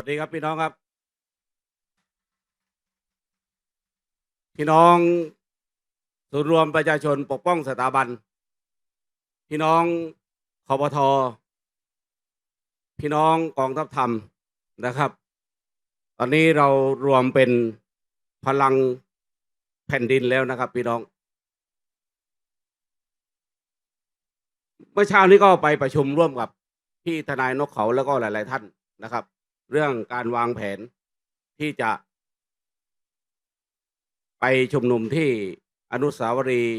วัสดีครับพี่น้องครับ พี่น้องศูนรวมประชาชนปกป้องสถาบัน พี่น้องคอปทพี่น้องกองทัพธรรมนะครับ ตอนนี้เรารวมเป็นพลังแผ่นดินแล้วนะครับ พี่น้อง เมื่อเช้านี้ก็ไปประชุมร่วมกับพี่ทนายนกเขาแล้วก็หลาย ๆ ท่านนะครับ เรื่องการวางแผนที่จะ ไปชุมนุมที่อนุสาวรีย์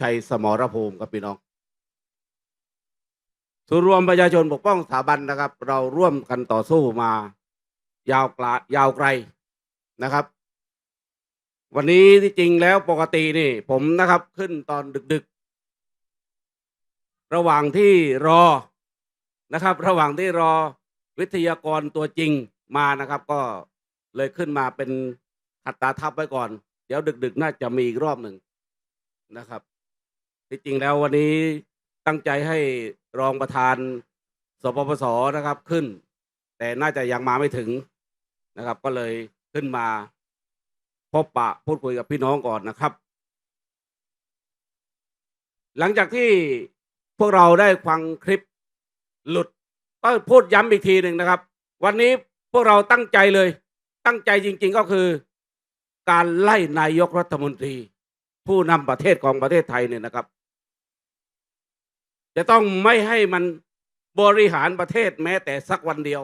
ชัยสมรภูมิครับพี่น้องส่วนรวมประชาชนปกป้องสถาบันนะครับ เราร่วมกันต่อสู้มายาวกลายาวไกลนะครับ วันนี้ที่จริงแล้วปกตินี่ ผมนะครับขึ้นตอนดึกๆ ระหว่างที่รอนะครับ ระหว่างที่รอ วิทยากรตัวจริงมานะครับ ก็เลยขึ้นมาเป็นขัดตาทับไว้ก่อน เดี๋ยวดึก ๆ น่าจะมีอีกรอบหนึ่งนะครับที่จริงแล้ววันนี้ตั้งใจให้รองประธานสปปสนะครับขึ้น แต่น่าจะยังมาไม่ถึงนะครับ ก็เลยขึ้นมาพบปะพูดคุยกับพี่น้องก่อนนะครับ หลังจากที่พวกเราได้ฟังคลิปหลุด ก็พูดย้ำอีกทีหนึ่งนะครับ วันนี้พวกเราตั้งใจเลย ตั้งใจจริง ๆก็คือ การไล่นายกรัฐมนตรี ผู้นำประเทศของประเทศไทยเนี่ยนะครับ จะต้องไม่ให้มันบริหารประเทศแม้แต่สักวันเดียว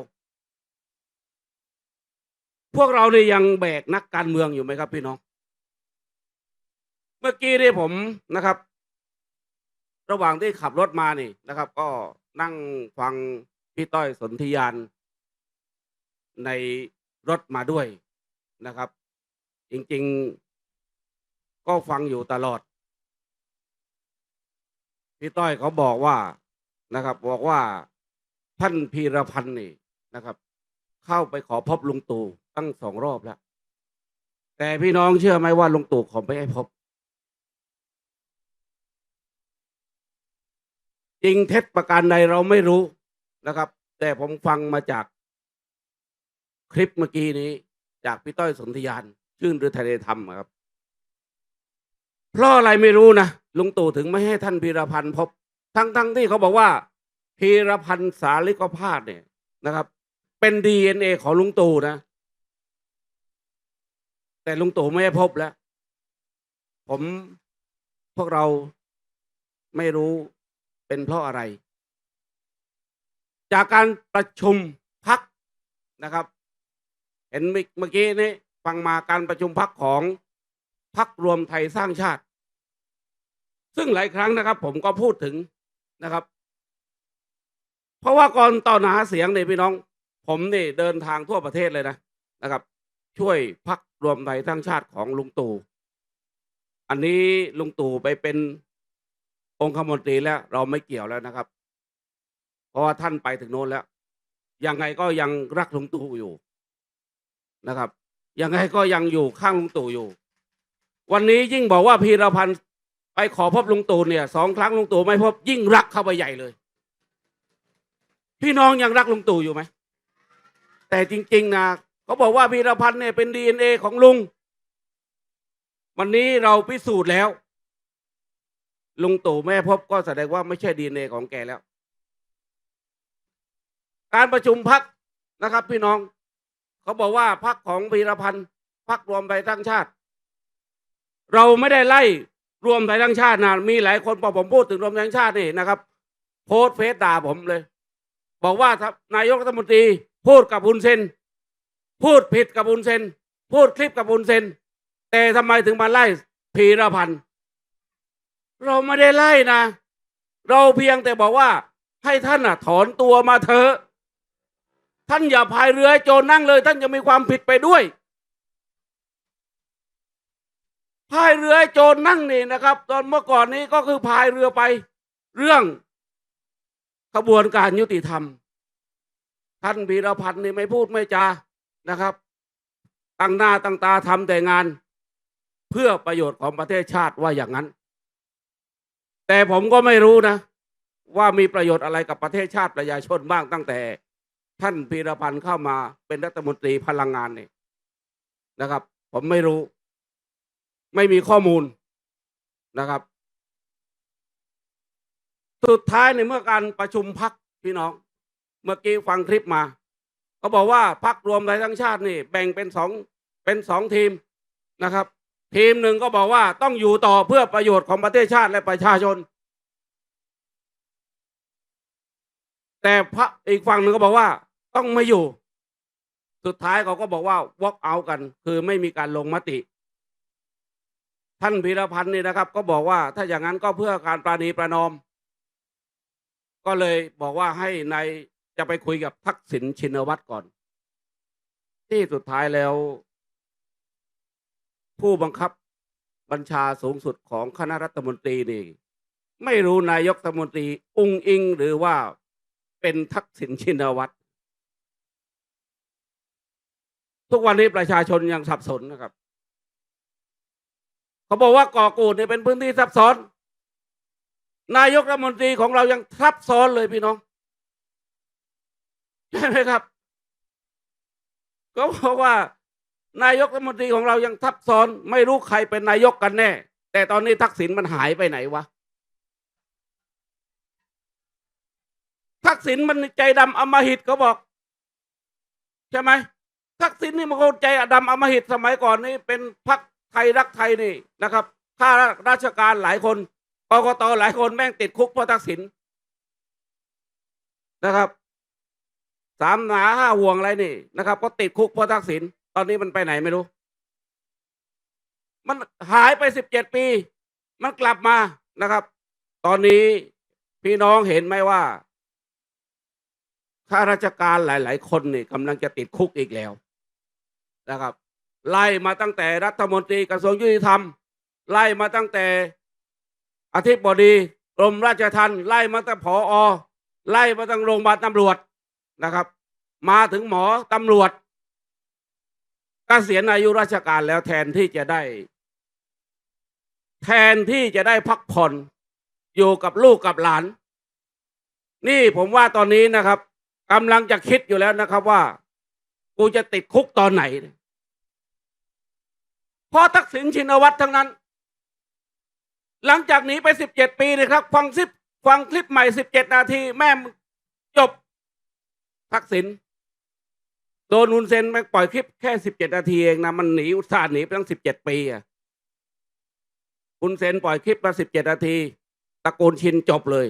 พวกเราเนี่ยยังแบกนักการเมืองอยู่ไหมครับพี่น้อง เมื่อกี้นี่ผมนะครับ ระหว่างที่ขับรถมานี่นะครับ ก็นั่งฟัง พี่ต้อยสนธิยานในรถมาด้วยนะครับ จริงๆ ก็ฟังอยู่ตลอด พี่ต้อยเขาบอกว่านะครับ บอกว่าท่านพีรพันธ์นี่นะครับ เข้าไปขอพบลุงตู่ตั้งสองรอบแล้ว แต่พี่น้องเชื่อไหมว่าลุงตู่ขาไม่ให้พบ จริงเท็จประการใดเราไม่รู้ นะครับ แต่ผมฟังมาจากคลิปเมื่อกี้นี้ จากพี่ต้อยสนธยาน ชื่นหรือทะเลธรรมครับ เพราะอะไรไม่รู้นะลุงตู่ถึงไม่ให้ท่านพีรพันธ์พบ ทั้งทั้งที่เขาบอกว่าพีรพันธ์สาลิกภาพเนี่ยนะครับ เป็นดีเอ็นเอของลุงตู่นะ แต่ลุงตู่ไม่ให้พบแล้ว ผมพวกเราไม่รู้เป็นเพราะอะไร จากการประชุมพักนะครับ เห็นเมื่อกี้นี้ฟังมาการประชุมพักของพักรวมไทยสร้างชาติ ซึ่งหลายครั้งนะครับ ผมก็พูดถึงนะครับ เพราะว่าก่อนตอนหาเสียงเนี่ยพี่น้อง ผมนี่เดินทางทั่วประเทศเลยนะนะครับ ช่วยพักรวมไทยสร้างชาติของลุงตู่อันนี้ลุงตู่ไปเป็นองคมนตรีแล้ว เราไม่เกี่ยวแล้วนะครับ เพราะว่าท่านไปถึงโน้นแล้ว ยังไงก็ยังรักลุงตู่อยู่นะครับ ยังไงก็ยังอยู่ข้างลุงตู่อยู่ วันนี้ยิ่งบอกว่าพีรพันธ์ไปขอพบลุงตู่เนี่ยสองครั้งลุงตู่ไม่พบยิ่งรักเข้าไปใหญ่เลย พี่น้องยังรักลุงตู่อยู่ไหมแต่จริง ๆนะเขาบอกว่าพีรพันธ์เนี่ยเป็นดีเอ็นเอของลุง วันนี้เราพิสูจน์แล้ว ลุงตู่แม่พบก็แสดงว่าไม่ใช่ดีเอ็นเอของแกแล้ว การประชุมพักนะครับ พี่น้อง เขาบอกว่าพักของพีรพันธ์พักรวมไทยทั้งชาติ เราไม่ได้ไล่รวมไทยทั้งชาตินะมีหลายคนพอผมพูดถึงรวมไทยทั้งชาตินี่นะครับ โพสเฟซด่าผมเลย บอกว่านายกรัฐมนตรี พูดกับบุญเซนพูดผิดกับบุญเซนพูดคลิปกับบุญเซนแต่ทำไมถึงมาไล่พีรพันธ์เราไม่ได้ไล่นะ เราเพียงแต่บอกว่าให้ท่านอะ ถอนตัวมาเถอะ ท่านอย่าพายเรือให้โจรนั่งเลย ท่านจะมีความผิดไปด้วยพายเรือให้โจรนั่งนี่นะครับ ตอนเมื่อก่อนนี้ก็คือพายเรือไป เรื่องขบวนการยุติธรรม ท่านพีรพันธ์นี่ไม่พูดไม่จานะครับ ตั้งหน้าตั้งตาทำแต่งาน เพื่อประโยชน์ของประเทศชาติว่าอย่างนั้น แต่ผมก็ไม่รู้นะ ว่ามีประโยชน์อะไรกับประเทศชาติประชาชนบ้างตั้งแต่ ท่านพีรพันธ์เข้ามาเป็นรัฐมนตรีพลังงานเนี่ยนะครับ ผมไม่รู้ ไม่มีข้อมูลนะครับ สุดท้ายในเมื่อการประชุมพักพี่น้อง เมื่อกี้ฟังคลิปมาเขาบอกว่าพักรวมไทยทั้งชาตินี่ แบ่งเป็นสองเป็นสองทีมนะครับ ทีมหนึ่งก็บอกว่าต้องอยู่ต่อเพื่อประโยชน์ของประเทศชาติและประชาชน แต่พระอีกฝั่งหนึ่งก็บอกว่า ต้องไม่อยู่ สุดท้ายเขาก็บอกว่า walk out กัน คือไม่มีการลงมติ ท่านพีรพันธ์นี่นะครับ ก็บอกว่าถ้าอย่างนั้นก็เพื่อการปราณีประนอม ก็เลยบอกว่าให้ในายจะไปคุยกับทักษิณชินวัตรก่อน ที่สุดท้ายแล้ว ผู้บังคับบัญชาสูงสุดของคณะรัฐมนตรีนี่ ไม่รู้นายกรัฐมนตรี อุงอิงหรือว่าเป็นทักษิณชินวัตร ทุกวันนี้ประชาชนยังสับสนนะครับ เขาบอกว่าก่อกูดเนี่ยเป็นพื้นที่ซับซ้อน นายกรัฐมนตรีของเรายังซับซ้อนเลยพี่น้องใช่ไหมครับก็บอกว่านายกรัฐมนตรีของเรายังทับซ้อน ไม่รู้ใครเป็นนายกกันแน่ แต่ตอนนี้ทักษิณมันหายไปไหนวะทักษิณมันใจดำอำมหิตเขาบอก ใช่ไหม ทักษิณนี่มันคนใจดำอมหิตสมัยก่อนนี่เป็นพักไทยรักไทยนี่นะครับข้าราชการหลายคนกกตหลายคนแม่งติดคุกเพราะทักษิณนะครับสามหนาห้าห่วงอะไรนี่นะครับ ก็ติดคุกเพราะทักษิณตอนนี้มันไปไหนไม่รู้ มันหายไปสิบเจ็ดปี มันกลับมานะครับ ตอนนี้พี่น้องเห็นไหมว่าข้าราชการหลาย ๆ คนนี่กำลังจะติดคุกอีกแล้ว นะครับ ไล่มาตั้งแต่รัฐมนตรีกระทรวงยุติธรรม ไล่มาตั้งแต่อธิบดีกรมราชทัณฑ์ไล่มาตั้งผออไล่มาตั้งโรงพยาบาลตำรวจนะครับ มาถึงหมอตำรวจกเกษียณอายุราชการแล้วแทนที่จะได้ แทนที่จะได้พักผ่อนอยู่กับลูกกับหลาน นี่ผมว่าตอนนี้นะครับกำลังจะคิดอยู่แล้วนะครับว่า กูจะติดคุกตอนไหนพราะทักษิณชินวัตรทั้งนั้น หลังจากหนีไปสิบเจ็ดปีนะครับ ฟังซิปฟังคลิปใหม่สิบเจ็ดนาที แม่จบทักษิณโดนนุนเซนไปปล่อยคลิปแค่สิบเจ็ดนาทีเองนะมันหนีอุตส่าห์หนีไปตั้งสิบเจ็ดปีอะคุณเซนปล่อยคลิปมาสิบเจ็ดนาทีตระกูลชินจบเลย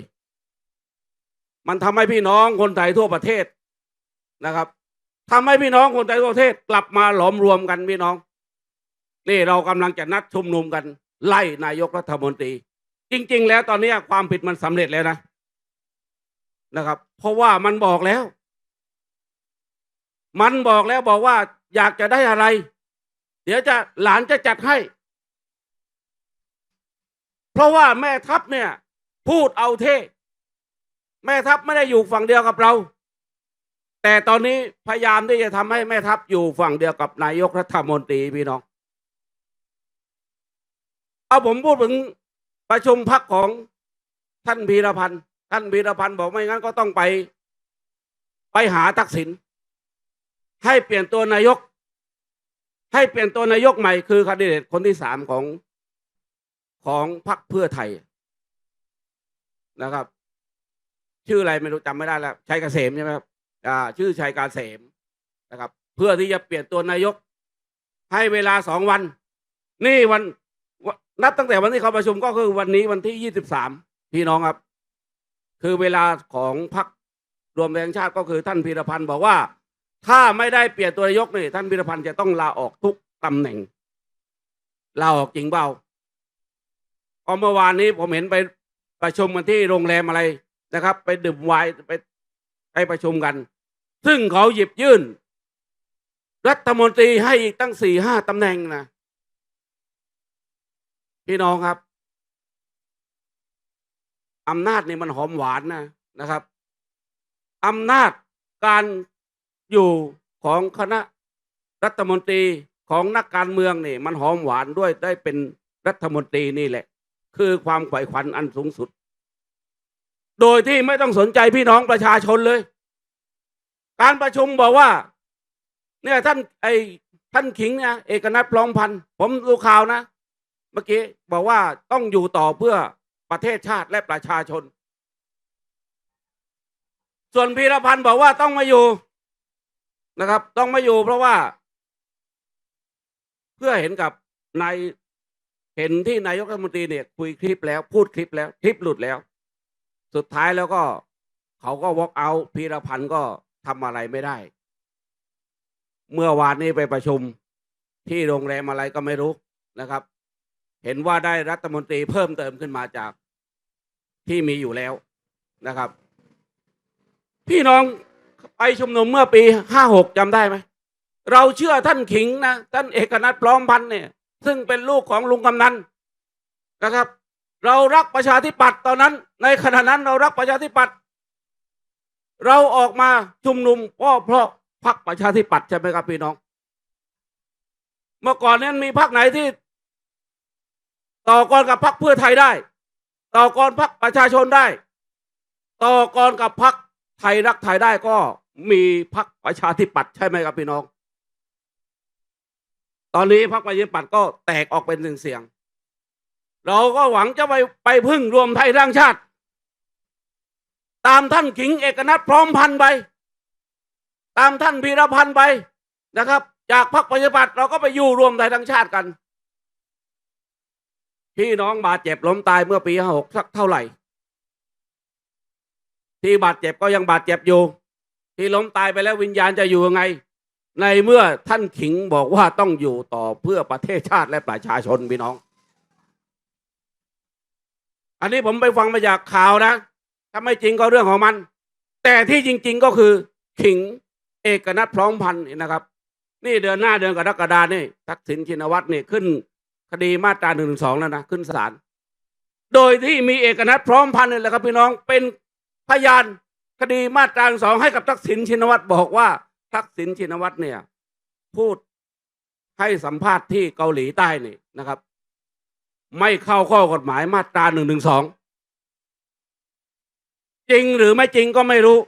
มันทำให้พี่น้องคนไทยทั่วประเทศนะครับ ทำให้พี่น้องคนไทยทั่วประเทศกลับมาหลอมรวมกันพี่น้อง นี่เรากำลังจะนัดชุมนุมกัน ไล่นายกรัฐมนตรี จริง ๆ แล้วตอนนี้ความผิดมันสำเร็จแล้วนะนะครับ เพราะว่ามันบอกแล้ว มันบอกแล้วบอกว่าอยากจะได้อะไร เดี๋ยวจะหลานจะจัดให้ เพราะว่าแม่ทัพเนี่ย พูดเอาเท่ แม่ทัพไม่ได้อยู่ฝั่งเดียวกับเรา แต่ตอนนี้พยายามที่จะทำให้แม่ทัพอยู่ฝั่งเดียวกับนายกรัฐมนตรีพี่น้อง เอาผมพูดถึงประชุมพักของท่านพีรพันธ์ท่านพีรพันธ์บอกไม่งั้นก็ต้องไป ไปหาทักษิณให้เปลี่ยนตัวนายก ให้เปลี่ยนตัวนายกใหม่คือคนดิเดตคนที่สามของของพรรคเพื่อไทยนะครับ ชื่ออะไรไม่รู้จำไม่ได้แล้วชัยเกษมใช่ไหมครับ อ่าชื่อชัยกาเกษมนะครับ เพื่อที่จะเปลี่ยนตัวนายก ให้เวลาสองวัน นี่วันนับตั้งแต่วันที่เขาประชุมก็คือวันนี้วันที่ยี่สิบสามพี่น้องครับ คือเวลาของพรรครวมแรงชาติก็คือท่านพีรพันธ์บอกว่า ถ้าไม่ได้เปลี่ยนตัวนายกนี่ท่านพีรพันธ์จะต้องลาออกทุกตำแหน่งลาออกจริงเปล่าก็เมื่อวานนี้ผมเห็นไปประชุมกันที่โรงแรมอะไรนะครับ ไปดื่มไวน์ไปไปประชุมกัน ซึ่งเขาหยิบยื่น รัฐมนตรีให้อีกตั้งสี่ห้าตำแหน่งนะพี่น้องครับอำนาจนี่มันหอมหวานนะนะครับอำนาจการอยู่ของคณะรัฐมนตรีของนักการเมืองนี่มันหอมหวานด้วยได้เป็นรัฐมนตรีนี่แหละ คือความใฝ่ฝันอันสูงสุด โดยที่ไม่ต้องสนใจพี่น้องประชาชนเลย การประชุมบอกว่า เนี่ยท่านไอท่านขิงเนี่ยเอกนัทพร้อมพันธ์ผมดูข่าวนะ เมื่อกี้บอกว่าต้องอยู่ต่อเพื่อประเทศชาติและประชาชน ส่วนพีรพันธ์บอกว่าต้องมาอยู่นะครับ ต้องมาอยู่เพราะว่า เพื่อเห็นกับนายเห็นที่นายกรัฐมนตรีเนี่ย คุยคลิปแล้วพูดคลิปแล้ว คลิปหลุดแล้ว สุดท้ายแล้วก็ เขาก็วอล์กเอาพีรพันธ์ก็ ทำอะไรไม่ได้ เมื่อวานนี้ไปประชุมที่โรงแรมอะไรก็ไม่รู้นะครับ เห็นว่าได้รัฐมนตรีเพิ่มเติมขึ้นมาจากที่มีอยู่แล้วนะครับ พี่น้องไปชุมนุมเมื่อปีห้าหกจำได้ไหมเราเชื่อท่านขิงนะท่านเอกนัทพร้อมพันเนี่ย ซึ่งเป็นลูกของลุงกำนันนะครับ เรารักประชาธิปัตย์ตอนนั้น ในขณะนั้นเรารักประชาธิปัตย์ เราออกมาชุมนุมเพราะเพราะพรรคประชาธิปัตย์ใช่ไหมครับพี่น้อง เมื่อก่อนนั้นมีพรรคไหนที่ ต่อกรกับพรรคเพื่อไทยได้ ต่อกรพรรคประชาชนได้ ต่อกรกับพรรคไทยรักไทยได้ก็มีพรรคประชาธิปัตย์ใช่ไหมครับพี่น้อง ตอนนี้พรรคประชาธิปัตย์ก็แตกออกเป็นหนึ่งเสียง เราก็หวังจะไปไปพึ่งรวมไทยร้างชาติ ตามท่านขิงเอกนัทพร้อมพันไป ตามท่านพีรพันธ์ไปนะครับ จากพรรคประชาธิปัตย์เราก็ไปอยู่รวมไทยทั้งชาติกัน พี่น้องบาดเจ็บล้มตายเมื่อปีห้าหกสักเท่าไหร่ ที่บาดเจ็บก็ยังบาดเจ็บอยู่ ที่ล้มตายไปแล้ววิญญาณจะอยู่ยังไง ในเมื่อท่านขิงบอกว่าต้องอยู่ต่อเพื่อประเทศชาติและประชาชนพี่น้อง อันนี้ผมไปฟังมาจากข่าวนะ ถ้าไม่จริงก็เรื่องของมัน แต่ที่จริง ๆก็คือขิงเอกนัทพร้อมพันธ์นี่นะครับ นี่เดือนหน้าเดือนกรกฎานี่ทักษิณชินวัตรนี่ขึ้นคดีมาตราหนึ่งสองแล้วนะขึ้นศาลโดยที่มีเอกนัทพร้อมพันธ์นี่แหละครับพี่น้องเป็นพยานคดีมาตราสองให้กับทักษิณชินวัตรบอกว่า ทักษิณชินวัตรเนี่ย พูดให้สัมภาษณ์ที่เกาหลีใต้นี่นะครับ ไม่เข้าข้อกฎหมายมาตราหนึ่งหนึ่งสอง จริงหรือไม่จริงก็ไม่รู้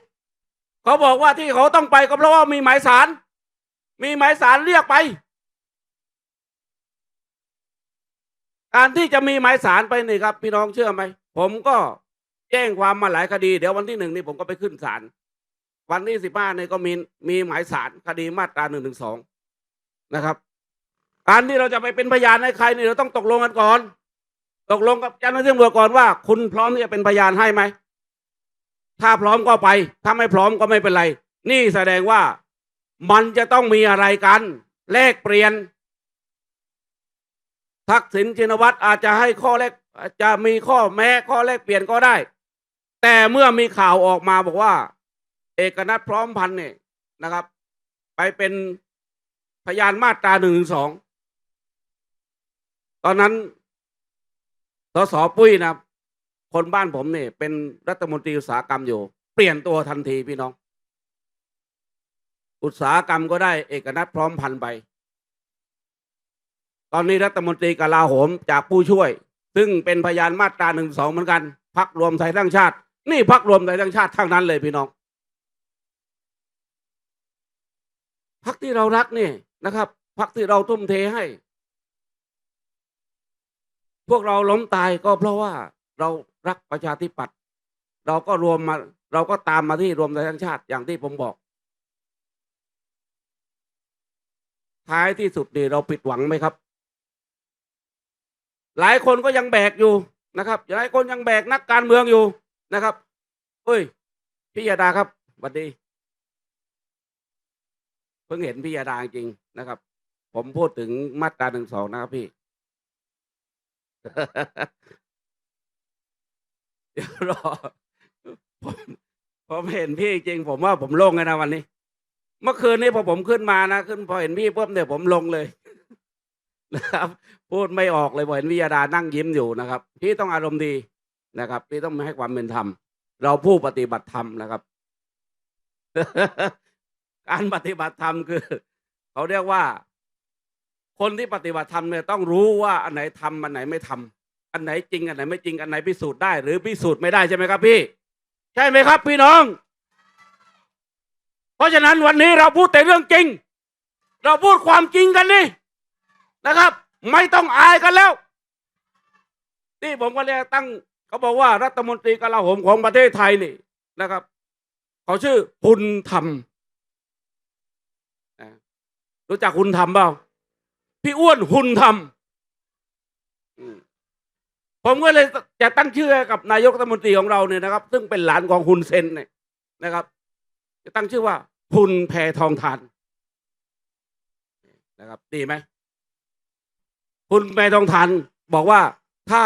เขาบอกว่าที่เขาต้องไปก็เพราะว่ามีหมายสาร มีหมายสารเรียกไป การที่จะมีหมายสารไปนี่ครับ พี่น้องเชื่อไหม ผมก็แจ้งความมาหลายคดี เดี๋ยววันที่หนึ่งนี่ผมก็ไปขึ้นศาลวันที่สิบห้านี่ก็มีมีหมายสารคดีมาตราหนึ่งหนึ่งสองนะครับการที่เราจะไปเป็นพยานให้ใครนี่เราต้องตกลงกันก่อน ตกลงกับเจ้าหน้าที่ตำรวจก่อนว่า คุณพร้อมที่จะเป็นพยานให้ไหม ถ้าพร้อมก็ไป ถ้าไม่พร้อมก็ไม่เป็นไร นี่แสดงว่ามันจะต้องมีอะไรกันแลกเปลี่ยน ทักษิณชินวัตรอาจจะให้ข้อแลกอาจจะมีข้อแม้ข้อแลกเปลี่ยนก็ได้ แต่เมื่อมีข่าวออกมาบอกว่า เอกนัทพร้อมพันเนี่ยนะครับ ไปเป็นพยานมาตราหนึ่งสองตอนนั้นสสปุ้ยนะค คนบ้านผมเนี่ยเป็นรัฐมนตรีอุตสาหกรรมอยู่ เปลี่ยนตัวทันทีพี่น้อง อุตสาหกรรมก็ได้เอกนัทพร้อมพันไปตอนนี้รัฐมนตรีกลาโหมจากผู้ช่วย ซึ่งเป็นพยานมาตราหนึ่งสองเหมือนกันพักรวมไทยสร้งชาติ นี่พักรวมไทยสร้งชาติทั้งนั้นเลยพี่น้องพักที่เรารักนี่นะครับพักที่เราทุ่มเทให้ พวกเราล้มตายก็เพราะว่าเรา รักประชาธิปัตย์เราก็รวมมา เราก็ตามมาที่รวมไทยสร้างชาติอย่างที่ผมบอก ท้ายที่สุดนี่เราผิดหวังไหมครับ หลายคนก็ยังแบกอยู่นะครับหลายคนยังแบกนักการเมืองอยู่นะครับเฮ้ยพี่ยาดาครับสวัสดีเพิ่งเห็นพี่ยาดาจริงนะครับ ผมพูดถึงมาตราหนึ่งสองนะครับพี่ เดี๋ยวรอผมผมเห็นพี่จริง ผมว่าผมลงเลยนะวันนี้ เมื่อคืนนี้พอผมขึ้นมานะขึ้นพอเห็นพี่ปุ๊บเนี่ยผมลงเลยนะครับ พูดไม่ออกเลยพอเห็นวิยาดานั่งยิ้มอยู่นะครับ พี่ต้องอารมณ์ดีนะครับ พี่ต้องให้ความเป็นธรรม เราผู้ปฏิบัติธรรมนะครับ การปฏิบัติธรรมคือ เขาเรียกว่า คนที่ปฏิบัติธรรมเนี่ยต้องรู้ว่าอันไหนทำอันไหนไม่ทำ อันไหนจริงอันไหนไม่จริงอันไหนพิสูจน์ได้ หรือพิสูจน์ไม่ได้ใช่ไหมครับพี่ ใช่ไหมครับ พี่น้อง เพราะฉะนั้นวันนี้เราพูดแต่เรื่องจริง เราพูดความจริงกันนี่นะครับ ไม่ต้องอายกันแล้วที่ผมก็เรียตั้งเขาบอกว่ารัฐมนตรีกลาโหมของประเทศไทยนี่นะครับเขาชื่อหุนธรรมรู้จักหุนธรรมเปล่าพี่อ้วนหุนธรรม ผมก็เลยจะตั้งชื่อกับนายกรัฐมนตรีของเราเนี่ยนะครับ ซึ่งเป็นหลานของฮุนเซนเนี่ยนะครับ จะตั้งชื่อว่าพุนแพทองทานนะครับ ดีไหมพุนแพทองทานบอกว่าถ้า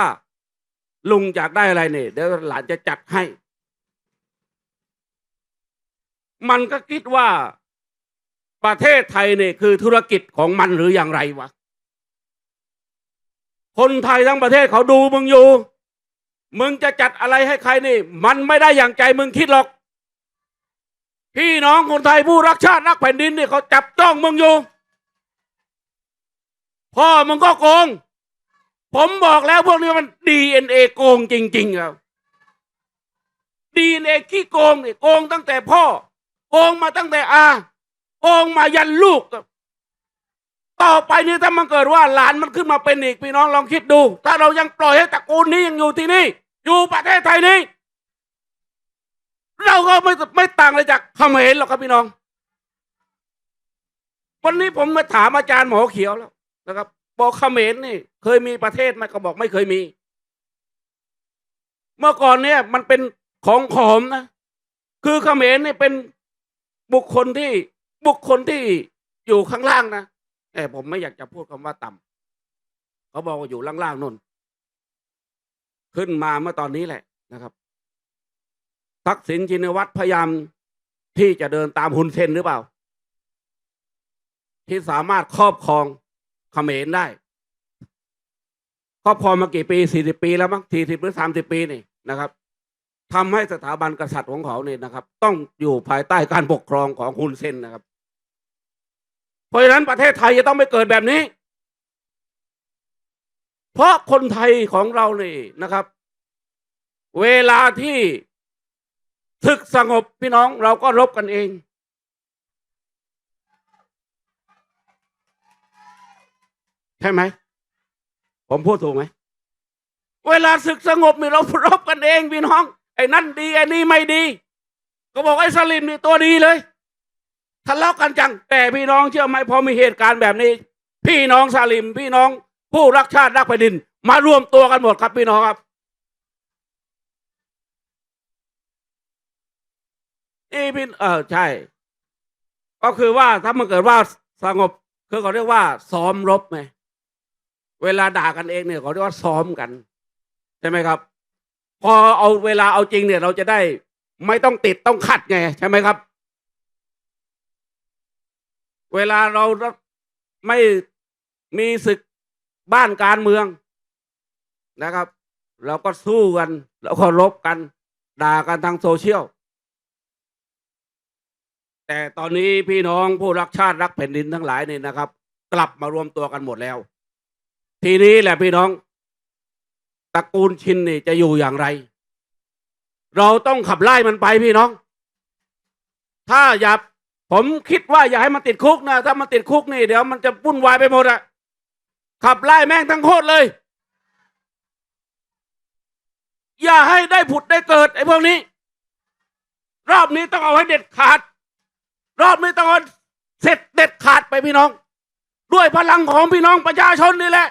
ลุงอยากได้อะไรเนี่ยเดี๋ยวหลานจะจัดให้ มันก็คิดว่าประเทศไทยเนี่ยคือธุรกิจของมันหรืออย่างไรวะ คนไทยทั้งประเทศเขาดูมึงอยู่ มึงจะจัดอะไรให้ใครนี่ มันไม่ได้อย่างใจมึงคิดหรอก พี่น้องคนไทยผู้รักชาติรักแผ่นดินนี่เขาจับจ้องมึงอยู่ พ่อมึงก็โกง ผมบอกแล้วพวกนี้มันดีเอ็นเอโกงจริงๆครับดีเอ็นเอขี้โกงเนี่ยโกงตั้งแต่พ่อ โกงมาตั้งแต่อา โกงมายันลูกครับ ต่อไปนี้ถ้ามันเกิดว่าหลานมันขึ้นมาเป็นอีกพี่น้องลองคิดดู ถ้าเรายังปล่อยให้ตระกูลนี้ยังอยู่ที่นี่ อยู่ประเทศไทยนี้ เราก็ไม่ไม่ต่างเลยจากเขมรหรอกครับพี่น้อง วันนี้ผมมาถามอาจารย์หมอเขียวแล้วนะครับบอกเขมรนี่ เคยมีประเทศไหมก็บอกไม่เคยมี เมื่อก่อนเนี่ยมันเป็นของขอมนะ คือเขมรเนี่เป็นบุคคลที่บุคคลที่อยู่ข้างล่างนะ แต่ผมไม่อยากจะพูดคำว่าต่ำเขาบอกว่าอยู่ล่างๆนนขึ้นมาเมื่อตอนนี้แหละนะครับ ทักษิณชินวัตรพยายามที่จะเดินตามฮุนเซนหรือเปล่า ที่สามารถครอบครองเขมรได้ ครอบครองมากี่ปีสี่สิบปีแล้วมั้งสี่สิบหรือสามสิบปีนี่นะครับทำให้สถาบันกษัตริย์ของเขาเนี่ยนะครับ ต้องอยู่ภายใต้การปกครองของฮุนเซนนะครับ เพราะฉะนั้นประเทศไทยจะต้องไม่เกิดแบบนี้ เพราะคนไทยของเรานี่นะครับ เวลาที่ศึกสงบพี่น้องเราก็รบกันเอง ใช่ไหม ผมพูดถูกไหม เวลาศึกสงบนี่เรารบกันเองพี่น้อง ไอ้นั่นดีไอ้นี่ไม่ดี ก็บอกไอ้สลิมนี่ตัวดีเลย ทะเลาะกันจัง แต่พี่น้องเชื่อไหมพอมีเหตุการณ์แบบนี้ พี่น้องสลิม พี่น้องผู้รักชาติรักแผ่นดิน มารวมตัวกันหมดครับพี่น้องครับ นี่พี่เออใช่ ก็คือว่าถ้ามันเกิดว่าสงบคือเขาเรียกว่า ซ้อมรบไงเวลาด่ากันเองเนี่ยเขาเรียกว่าซ้อมกันใช่ไหมครับ พอเอาเวลาเอาจริงเนี่ย เราจะได้ไม่ต้องติดต้องขัดไงใช่ไหมครับ เวลาเราไม่มีศึกบ้านการเมืองนะครับ เราก็สู้กันแล้วก็รบกัน ด่ากันทางโซเชียล แต่ตอนนี้พี่น้องผู้รักชาติรักแผ่นดินทั้งหลายเนี่ยนะครับ กลับมารวมตัวกันหมดแล้ว ทีนี้แหละพี่น้องตระกูลชินนี่จะอยู่อย่างไร เราต้องขับไล่มันไปพี่น้อง ถ้าอย่า ผมคิดว่าอย่าให้มันติดคุกนะ ถ้ามันติดคุกนี่เดี๋ยวมันจะวุ่นวายไปหมดอะขับไล่แม่งทั้งโคตรเลย อย่าให้ได้ผุดได้เกิดไอ้พวกนี้ รอบนี้ต้องเอาให้เด็ดขาด รอบนี้ต้องเอาเสร็จเด็ดขาดไปพี่น้อง ด้วยพลังของพี่น้องประชาชนนี่แหละ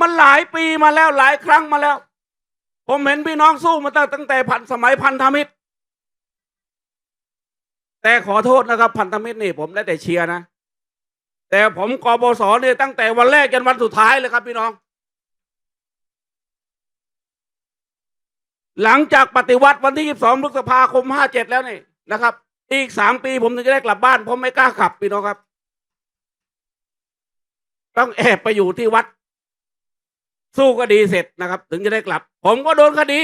มันหลายปีมาแล้วหลายครั้งมาแล้ว ผมเห็นพี่น้องสู้มาตั้งแต่พันสมัยพันธมิตร แต่ขอโทษนะครับ พันธมิตรนี่ผมได้แต่เชียร์นะ แต่ผมกบสเนี่ยตั้งแต่วันแรกจนวันสุดท้ายเลยครับพี่น้อง หลังจากปฏิวัติวันที่ 22พฤษภาคม 57 แล้วนี่นะครับ อีกสามปีผมถึงจะได้กลับบ้าน ผมไม่กล้าขับพี่น้องครับ ต้องแอบไปอยู่ที่วัด สู้คดีเสร็จนะครับ ถึงจะได้กลับ ผมก็โดนคดี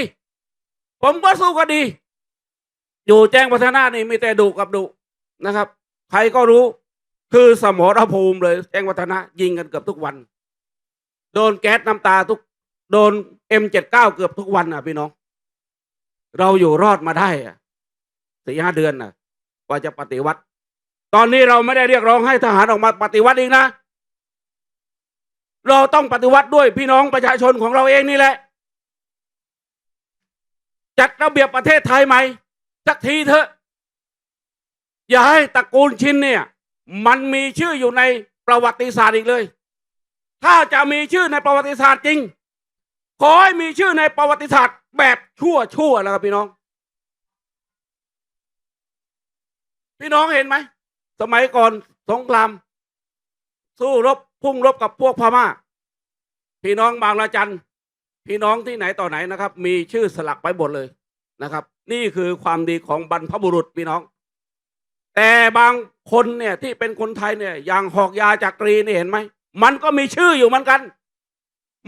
ผมก็สู้คดี อยู่แจ้งพัฒนานี่มีแต่ดุกับดุนะครับ ใครก็รู้คือสมรภูมิเลยแจ้งวัฒนะยิงกันเกือบทุกวัน โดนแก๊สน้ำตาทุก โดนเอ็มเจ็ดเก้าเกือบทุกวันอะพี่น้อง เราอยู่รอดมาได้อะสี่ห้าเดือนน่ะ กว่าจะปฏิวัติ ตอนนี้เราไม่ได้เรียกร้องให้ทหารออกมาปฏิวัติอีกนะ เราต้องปฏิวัติด้วยพี่น้องประชาชนของเราเองนี่แหละ จัดระเบียบประเทศไทยใหม่สักทีเถอะ อย่าให้ตระกูลชินเนี่ย มันมีชื่ออยู่ในประวัติศาสตร์อีกเลย ถ้าจะมีชื่อในประวัติศาสตร์จริง ขอให้มีชื่อในประวัติศาสตร์แบบชั่วชั่วๆแล้วครับพี่น้อง พี่น้องเห็นไหม สมัยก่อนสงคราม สู้รบพุ่งรบกับพวกพม่า พี่น้องบางละจันพี่น้องที่ไหนต่อไหนนะครับ มีชื่อสลักไว้หมดเลยนะครับ นี่คือความดีของบรรพบุรุษพี่น้อง แต่บางคนเนี่ยที่เป็นคนไทยเนี่ยอย่างหอกยาจากรีนี่เห็นไหมมันก็มีชื่ออยู่เหมือนกัน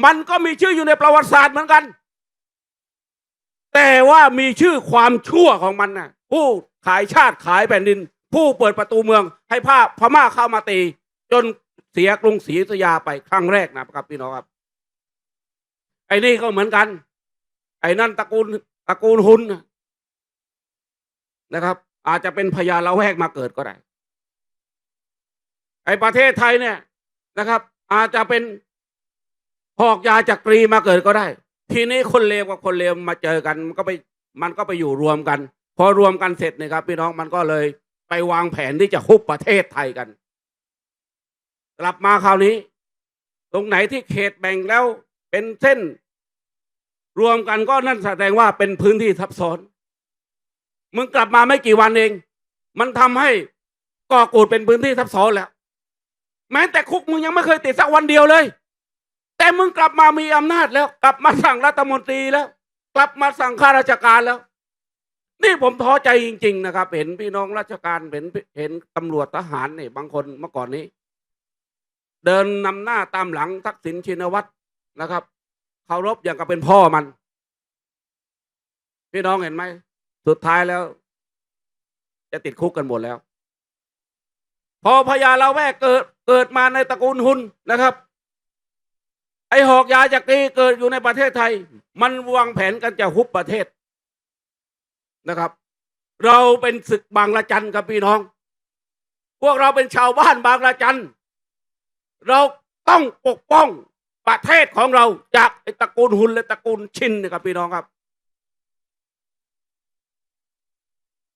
มันก็มีชื่ออยู่ในประวัติศาสตร์เหมือนกัน แต่ว่ามีชื่อความชั่วของมันน่ะผู้ขายชาติขายแผ่นดิน ผู้เปิดประตูเมือง ให้พาพพม่าเข้ามาตี จน เสียกรุงศรีอยุธยาไปครั้งแรกนะครับพี่น้องครับ ไอ้นี่ก็เหมือนกัน ไอ้นั่นตระกูลตระกูลหุนนะครับ อาจจะเป็นพญาละแวกมาเกิดก็ได้ ไอ้ประเทศไทยเนี่ยนะครับ อาจจะเป็นหอกยาจักรีมาเกิดก็ได้ ทีนี้คนเลวกับคนเลวมาเจอกัน มันก็ไปมันก็ไปอยู่รวมกัน พอรวมกันเสร็จนะครับ พี่น้องมันก็เลยไปวางแผนที่จะฮุบประเทศไทยกัน กลับมาคราวนี้ ตรงไหนที่เขตแบ่งแล้วเป็นเส้น รวมกันก็นั่นแสดงว่าเป็นพื้นที่ทับซ้อนมึงกลับมาไม่กี่วันเอง มันทำให้ก่อกูดเป็นพื้นที่ทับซ้อนแล้ว แม้แต่คุกมึงยังไม่เคยติดสักวันเดียวเลย แต่มึงกลับมามีอำนาจแล้ว กลับมาสั่งรัฐมนตรีแล้ว กลับมาสั่งข้าราชการแล้ว นี่ผมท้อใจจริง ๆ นะครับ เห็นพี่น้องราชการเห็นเห็นตำรวจทหารเนี่ยบางคนเมื่อก่อนนี้ เดินนำหน้าตามหลังทักษิณชินวัตรนะครับเคารพอย่างกับเป็นพ่อมัน พี่น้องเห็นไหม สุดท้ายแล้ว จะติดคุกกันหมดแล้ว พอพญาละแวกเกิดเกิดมาในตระกูลหุนนะครับ ไอหอกยาจากรีเกิดอยู่ในประเทศไทย มันวางแผนกันจะฮุบประเทศนะครับ เราเป็นศึกบางละจันครับพี่น้อง พวกเราเป็นชาวบ้านบางละจัน เราต้องปกป้องประเทศของเราจากตระกูลหุนและตระกูลชินนะครับพี่น้องครับ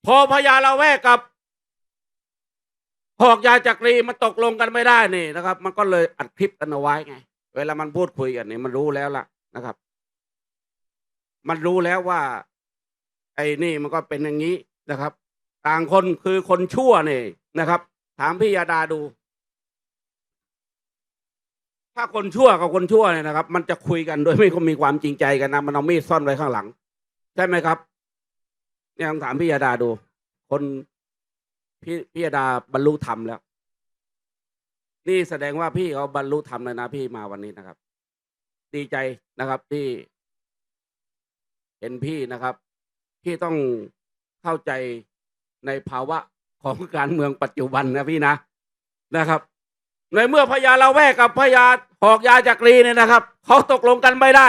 พอพญาละแวกกับหอกยาจักรีมันตกลงกันไม่ได้นี่นะครับ มันก็เลยอัดคลิปกันเอาไว้ไง เวลามันพูดคุยกันนี่มันรู้แล้วล่ะนะครับ มันรู้แล้วว่า ไอ้นี่มันก็เป็นอย่างนี้นะครับ ต่างคนคือคนชั่วนี่นะครับ ถามพี่ยาดาดู ถ้าคนชั่วกับคนชั่วเนี่ยนะครับ มันจะคุยกันโดยไม่มีความจริงใจกันนะมันเอามีดซ่อนไว้ข้างหลังใช่ไหมครับ เนี่ยลองถามพี่ยาดาดู คนพี่พี่ยาดาบรรลุธรรมแล้ว นี่แสดงว่าพี่เขาบรรลุธรรมเลยนะพี่มาวันนี้นะครับ ดีใจนะครับที่ เห็นพี่นะครับ พี่ต้องเข้าใจในภาวะของการเมืองปัจจุบันนะพี่นะนะครับ ในเมื่อพญาละแวกกับพญาหอกยาจักรีเนี่ยนะครับเขาตกลงกันไม่ได้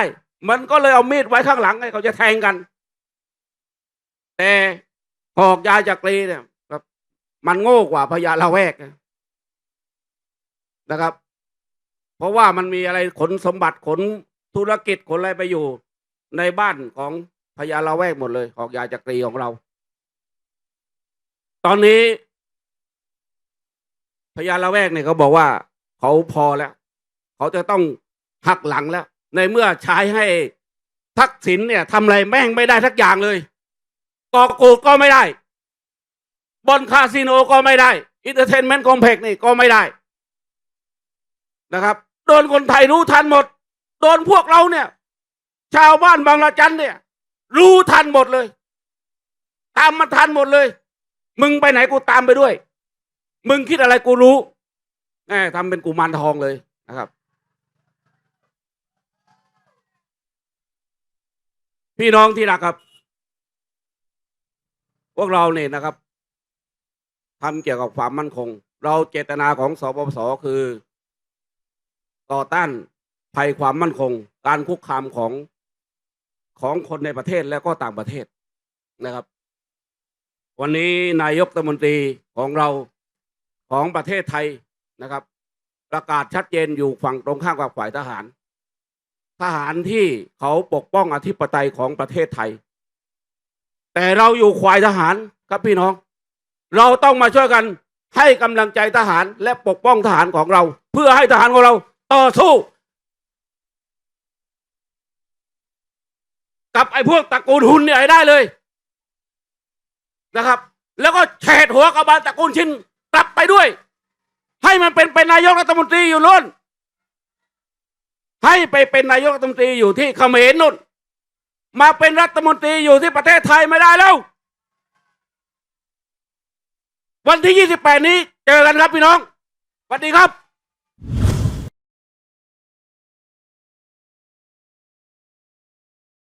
มันก็เลยเอามีดไว้ข้างหลังให้เขาจะแทงกัน แต่หอกยาจักรีเนี่ยครับ มันโง่กว่าพญาละแวกนะครับ เพราะว่ามันมีอะไรขนสมบัติขนธุรกิจขนอะไรไปอยู่ ในบ้านของพญาละแวกหมดเลยหอกยาจักรีของเรา ตอนนี้ พญาละแวกเนี่ยเขาบอกว่าเขาพอแล้ว เขาจะต้องหักหลังแล้ว ในเมื่อใช้ให้ทักษิณเนี่ยทำอะไรแม่งไม่ได้ทักอย่างเลยกอกูดก็ไม่ได้บอลคาสิโนก็ไม่ได้อินเตอร์เทนเมนต์คอมเพล็กซ์นี่ก็ไม่ได้นะครับ โดนคนไทยรู้ทันหมด โดนพวกเราเนี่ย ชาวบ้านบางละจันเนี่ย รู้ทันหมดเลย ตามมาทันหมดเลย มึงไปไหนกูตามไปด้วย มึงคิดอะไรกูรู้แหมทำเป็นกุมารทองเลยนะครับ พี่น้องที่รักครับ พวกเราเนี่ยนะครับทำเกี่ยวกับความมั่นคง เราเจตนาของสปปสคือ ต่อต้านภัยความมั่นคง การคุกคามของของคนในประเทศและก็ต่างประเทศนะครับ วันนี้นายกรัฐมนตรีของเรา ของประเทศไทยนะครับ ประกาศชัดเจนอยู่ฝั่งตรงข้ามกับฝ่ายทหาร ทหารที่เขาปกป้องอธิปไตยของประเทศไทย แต่เราอยู่ฝ่ายทหารครับพี่น้อง เราต้องมาช่วยกันให้กำลังใจทหารและปกป้องทหารของเรา เพื่อให้ทหารของเราต่อสู้กับไอ้พวกตระกูลหุนเนี่ยให้ได้เลยนะครับ แล้วก็เฉดหัวกบาลตระกูลชิน กลับไปด้วย ให้มันเป็นเป็นนายกรัฐมนตรีอยู่นู่นให้ไปเป็นนายกรัฐมนตรีอยู่ที่เขมรนู่นมาเป็นรัฐมนตรีอยู่ที่ประเทศไทยไม่ได้แล้ว วันที่ 28 นี้เจอกันครับพี่น้องสวัสดีครับ